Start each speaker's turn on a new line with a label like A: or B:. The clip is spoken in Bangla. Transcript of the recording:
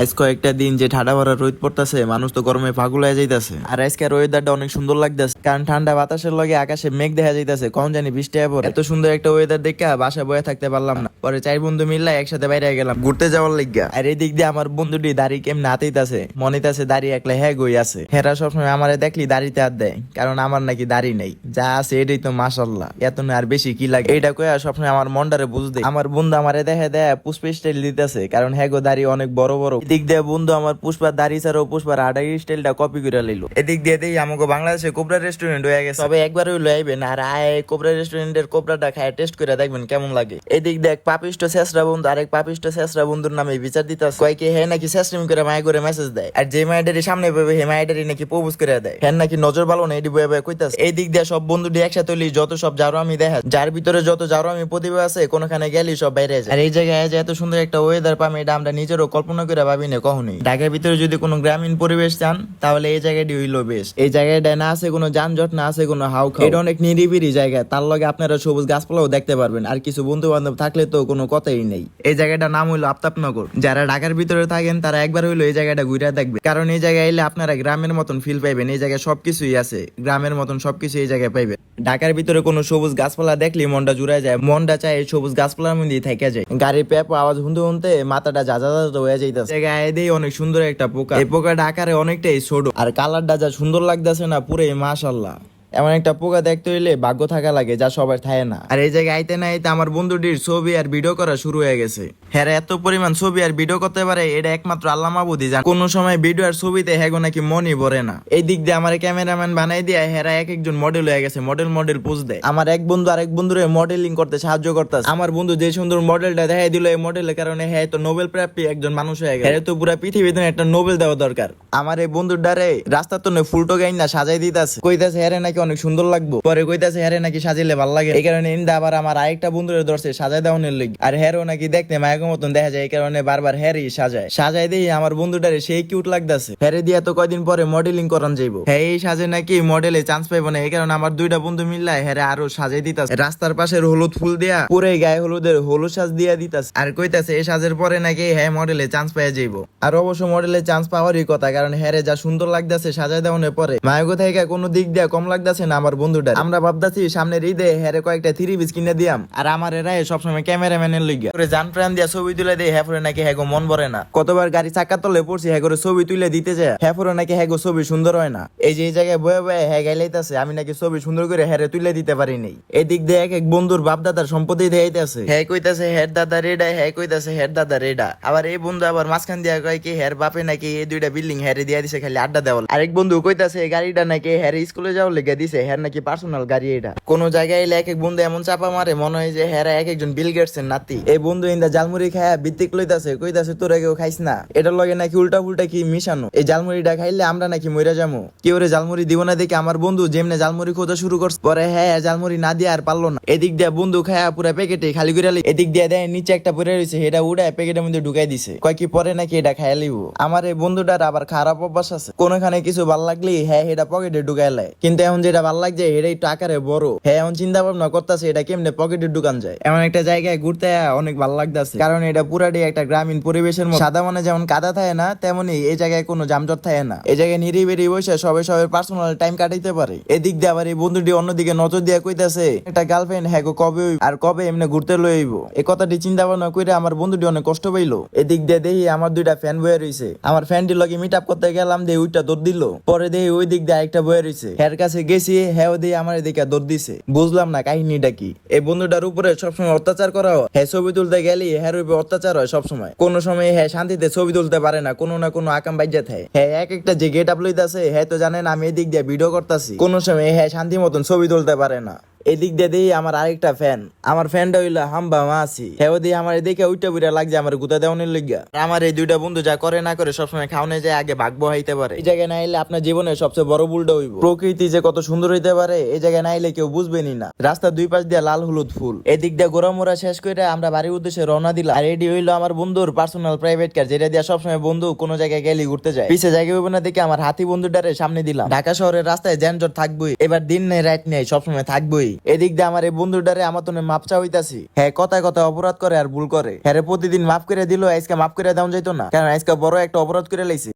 A: আজ কয়েকটা দিন যে ঠান্ডা ভরা রোদ পড়তেছে মানুষ তো গরমে পাগল হয়ে যাইতাছে। আর আজকের ওয়েদারটা অনেক সুন্দর লাগতেছে। কারণ ঠান্ডা বাতাসের লগে আকাশে মেঘ দেখা যাইতাছে কম জানি বৃষ্টি হবে এত সুন্দর একটা ওয়েদার দেখে বাসায় বয়ে থাকতে পারলাম না। পরে চার বন্ধু মিললে একসাথে বাইরে গেলাম। ঘুরতে যাওয়ার লাগিয়া। আর এই দিক দিয়ে আমার বন্ধুটি দাড়ি কেমন হাতেইতাছে? মনেতাছে দাড়ি একলা হ্যাঁ গই আছে। হেরা সবসময় আমারে দেখলি দাড়িতে হাত দেয় কারণ আমার নাকি দাড়ি নেই। যা আছে এটাই তো মাসাল্লাহ এত না আর বেশি কি লাগে? এইটা কয়ে সবসময় আমার মনটারে বুঝতে আমার বন্ধু আমারে দেখে দেয় পুষ্প স্টাইল দিতেছে কারণ হ্যাঁ গো দাড়ি অনেক বড় বড়। এদিক দিয়ে বন্ধু আমার পুষ্পার দাড়ি ছাড়াও পুষ্পার আডাই স্টাইলটা কপি করে লইলো। এদিক দিয়ে দেই আমাকে বাংলাদেশে কোবরা রেস্টুরেন্ট হয়ে গেছে। তবে একবার হইল আইবেন আর আয় কোবরা রেস্টুরেন্টের কোবরাটা খায় টেস্ট করে দেখবেন কেমন লাগে। এদিক দেখ পাপিষ্ট শেষরা বন্ধু, আরেক পাপিষ্ট শেষরা বন্ধুর নামে বিচার দিতেছে কয়েকে হ্যাঁ নাকি শেষরিম করে মায় করে মেসেজ দেয়। আর যে মায়ের সামনে পাবে, হে মায়ের নাকি প্রপোজ করে দেয়। হ্যাঁ নাকি নজর ভালো না এটি বয়ে বয়ে কইতাছে। এই দিক দিয়ে সব বন্ধু একসাথে হইলি যত সব জারো আমি দেখা যার ভিতরে যত জারো আমি প্রতিভা আছে, কোনখানে গেলি সব বাইরে যায়। আর এই জায়গায় এত সুন্দর একটা ওয়েদার পাম এটা আমরা নিজেরও কল্পনা করে না কখনোই ঢাকার ভিতরে যদি কোনো গ্রামীণ পরিবেশ চান, তাহলে এই জায়গাটি হইল বেশ। এই জায়গাটা না আছে কোনো যানজট, না আছে কোনো হাউ এটা অনেক নিরিবিরি জায়গা। তার লগে আপনারা সবুজ গাছপালাও দেখতে পারবেন। আর কিছু বন্ধু বান্ধব থাকলে তো কোনো কথাই নেই। এই জায়গাটার নাম হইল আফতাবনগর। যারা ঢাকার ভিতরে থাকেন, তারা একবার হইল এই জায়গাটা ঘুরে দেখবে কারণ এই জায়গায় এলে আপনারা গ্রামের মতন ফিল পাইবেন। এই জায়গায় সবকিছুই আছে। গ্রামের মতন সবকিছু এই জায়গায় পাইবেন। ঢাকার ভিতরে কোনো সবুজ গাছপালা দেখলে মনটা জুড়ায় যায়, মনটা চায় সবুজ গাছপালার মধ্যে থেকে যায়। গাড়ির পেপ আওয়াজ হুনতে হুনতে মাথাটা যা যা হয়ে যাইতেছে। গায়ে দিয়ে অনেক সুন্দর একটা পোকা। এই পোকাটা আকারে অনেকটাই ছোট, আর কালারটা যা সুন্দর লাগতেছে না পুরে মাশাল্লাহ এমন একটা পোকা দেখতে হইলে ভাগ্য থাকা লাগে, যা সবার থাকে না। আর এই জায়গায় আইতে না আইতে আমার বন্ধুটির ছবি আর ভিডিও করা শুরু হয়ে গেছে। হ্যাঁ এত পরিমাণ ছবি আর ভিডিও করতে পারে, এটা একমাত্র আল্লাহ মাবুদি জান। কোন সময় ভিডিও আর ছবিতে হ্যাগো নাকি মনই ভরে না। এই দিক দিয়ে আমার ক্যামেরাম্যান বানাই দিয়ে হেরা এক একজন মডেল হয়ে গেছে মডেল মডেল পোজ দেয়। আমার এক বন্ধু আরেক বন্ধুরে মডেলিং করতে সাহায্য করতেছে। আমার বন্ধু যে সুন্দর মডেলটা দেখাই দিল, এই মডেলের কারণে হ্যাঁ তো নোবেল প্রাপ্তি একজন মানুষ হয়ে গেছে। হ্যাঁ তো পুরো পৃথিবীতে একটা নোবেল দেওয়া দরকার। আমার এই বন্ধুর ডারে রাস্তার তো ফুলটো গাইন না সাজাই দিতেছে। কইতাছে হ্যারে নাকি অনেক সুন্দর লাগবো। পরে কইতাছে, হ্যারে, নাকি সাজাইলে ভালো লাগে? এই কারণে ইন্দা আবার আমার আরেকটা বন্ধুরে ধরছে, সাজাই দেওয়ানের লিগ আর হ্যারও নাকি দেখতে মায়াগো মতন দেখা যায়, এই কারণে বারবার হ্যারই সাজায়। সাজাই দিয়ে আমার বন্ধুটারে সেই কিউট লাগতাছে। হ্যারে দিয়া তো কয়দিন পরে মডেলিং করান যাইবো। হ্যাঁ এই সাজে নাকি মডেলে চান্স পাইবো না, এই কারণে আমার দুইটা বন্ধু মিললাই হ্যারে আরও সাজাই দিতাছে। রাস্তার পাশের হলুদ ফুল দিয়া পুরে গায়ে হলুদের হলুদ সাজ দিয়া দিতাছে। আর কইতাছে, এই সাজের পরে নাকি হ্যাঁ মডেলে চান্স পাইয়া যাইবো। আর অবশ্য মডেলে চান্স পাওয়ারই কথা, কারণ হ্যারে যা সুন্দর লাগতাছে, সাজাই দেওয়ানোর পরে। মায়াগো থেকে কোনো দিক দিয়া কম লাগতাছে না আমার বন্ধুটা আমরা ভাবতাছি সামনের ঈদে হ্যারে কয়েকটা থ্রি পিস কিনে দিয়াম। আর আমার এরাই সবসময় ক্যামেরাম্যানের লিগা করে জান প্রাণ দিয়া ছবি তুলে দেয় হ্যাঁ নাকি হ্যাগো মন ভরে না। কতবার গাড়ি চাকা তলে পড়ছি হ্যাঁ করে ছবি তুলে দিতে যায়। হ্যাঁ পরে নাকি হ্যাগো ছবি সুন্দর হয় না। এই যে এই জায়গায় বয়ে বয়ে হ্যাঁ গাইলাইতেছে আমি নাকি ছবি সুন্দর করে হ্যারে তুলে দিতে পারি নাই। এদিক দিয়ে এক এক বন্ধুর বাপ দাদার সম্পত্তি দেখাইতেছে হ্যাঁ কইতাছে, হের দাদা রেডা হ্যাঁ কইতাছে, হের দাদা রেডা আবার এই বন্ধু আবার মাঝখান দিয়া কয় কি, হের বাপে নাকি এই দুইটা বিল্ডিং হ্যারে দিয়া দিছে, খালি আড্ডা দেওয়াল আরেক বন্ধু কইতাছে গাড়িটা নাকি হ্যার স্কুলে যাওয়ার লেগে দিছে, হ্যার নাকি পার্সোনাল গাড়ি এটা। কোন জায়গায় এলে এক এক বন্ধু এমন চাপা মারে, মনে হয় যে হ্যাঁ এক একজন বিল গেটস এর নাতি। এই বন্ধু ইন্দা জালমুড়ি খায়া ভিত্তিক লইতাছে, কইতাছে, তোরা কেউ খাইস না। এটার লগে নাকি উল্টা পুল্টা কি মিশানো? এই জালমুড়িটা খাইলে আমরা নাকি মইরা যাব কেউ রে জালমুড়ি দিব না দেখে আমার বন্ধু যেমনে জালমুড়ি খোঁজা শুরু করছে, পরে হ্যাঁ জালমুড়ি না দিয়ে আর পারল না। এদিক দিয়ে বন্ধু খায়া পুরা প্যাকেটে খালি করে এদিক দিয়ে দেয়, নিচে একটা পরে রয়েছে এটা উড়ায় প্যাকেটের মধ্যে ঢুকাই দিছে। কয় কি পরে নাকি এটা খাইয়া লিব আমার এই বন্ধুটার আবার খারাপ অভ্যাস আছে। কোনখানে কিছু ভালো লাগলি হ্যাঁ এটা পকেটে ঢুকাই লাই কিন্তু এখন যেটা ভালো লাগছে এটা একটু আকারে বড়। হ্যাঁ এখন চিন্তা ভাবনা করতেছে, এটা কেমনে পকেটে ঢুকান যায়। এমন একটা জায়গায় ঘুরতে অনেক ভালো লাগতেছে। কারণ এটা পুরাটি একটা গ্রামীণ পরিবেশের মধ্যে সাদা মানে যেমন কাদা থাকে না, তেমনি এই জায়গায় কোনো জামজট থাকে না। এই জায়গায় নিরিবিরি বসে সবে সবাই পার্সোনাল টাইম কাটাইতে পারে। এদিক দিয়ে আবার এই বন্ধুটি অন্যদিকে নজর দিয়ে কইতাছে, একটা গার্লফ্রেন্ড হ্যাঁ কবে? আর কবে এমনি ঘুরতে লই লইব এই কথাটি চিন্তা ভাবনা করে আমার বন্ধুটি অনেক কষ্ট পাইলো। এদিক দিয়ে দেখি আমার দুইটা ফ্যান বয়ে রইছে। আমার ফ্যানটির লগে মিট আপ করতে গেলাম, দিয়ে ওইটা দৌড় দিল। পরে দেখি ওই দিক দিয়ে একটা বয়ে রইছে। হ্যার কাছে গেছি হ্যাঁ দিয়ে আমার এদিকে দৌড় দিছে। বুঝলাম না কাহিনীটা কি। এই বন্ধুটার উপরে সবসময় অত্যাচার করা হয়। হ্যাঁ ছবি তুলতে গেলে হ্যাঁ উপরে অত্যাচার হয় সবসময়। কোনো সময় হ্যাঁ শান্তিতে ছবি তুলতে পারে না, কোনো না কোনো আকাম বাইজা থাকে হ্যাঁ এক একটা যে গেট আপ লইতেছে হ্যাঁ তো জানেন আমি এদিক দিয়ে ভিডিও করতেছি। কোনো সময় হ্যাঁ শান্তি মতন ছবি তুলতে পারে না। এদিক দিয়ে দিই আমার আরেকটা ফ্যান আমার ফ্যানটা হইল হাম্বা মাসি। হেও দিয়ে আমার এদিকে উইটা বুইটা লাগছে, আমার গুতা দেওয়ানের লিগা। আমার এই দুইটা বন্ধু যা করে না করে সবসময় খাওয়ানো যায়, আগে ভাগবো হইতে পারে। এই জায়গায় না এলে আপনার জীবনে সবচেয়ে বড় ভুলটা হইব। প্রকৃতি যে কত সুন্দর হইতে পারে, এই জায়গায় না এলে কেউ বুঝবেনই না। রাস্তার দুই পাশ দিয়ে লাল হলুদ ফুল। এদিক দিয়ে গোড়ামোড়া শেষ করে আমরা বাড়ির উদ্দেশ্যে রওনা দিলাম। আর এটি হইল আমার বন্ধুর পার্সোনাল প্রাইভেট কার যেটা দিয়ে সবসময় বন্ধু কোনো জায়গায় গেলে ঘুরতে যায়। পিছে জায়গা হইব না দেখে আমার হাতি বন্ধুটারে সামনে দিলাম। ঢাকা শহরের রাস্তায় যানজট থাকবই। এবার দিন নেই, রাত নেই, সবসময় থাকবই। এদিক দিয়ে আমার এই বন্ধুটারে আমার তুমি মাপ চা হইতাছি। হ্যাঁ কথায় কথায় অপরাধ করে আর ভুল করে। হ্যাঁ প্রতিদিন মাফ করে দিল, আজকে মাফ করে দেওয়া যাইতো না। কারণ আজকে বড় একটা অপরাধ করে লাইছে।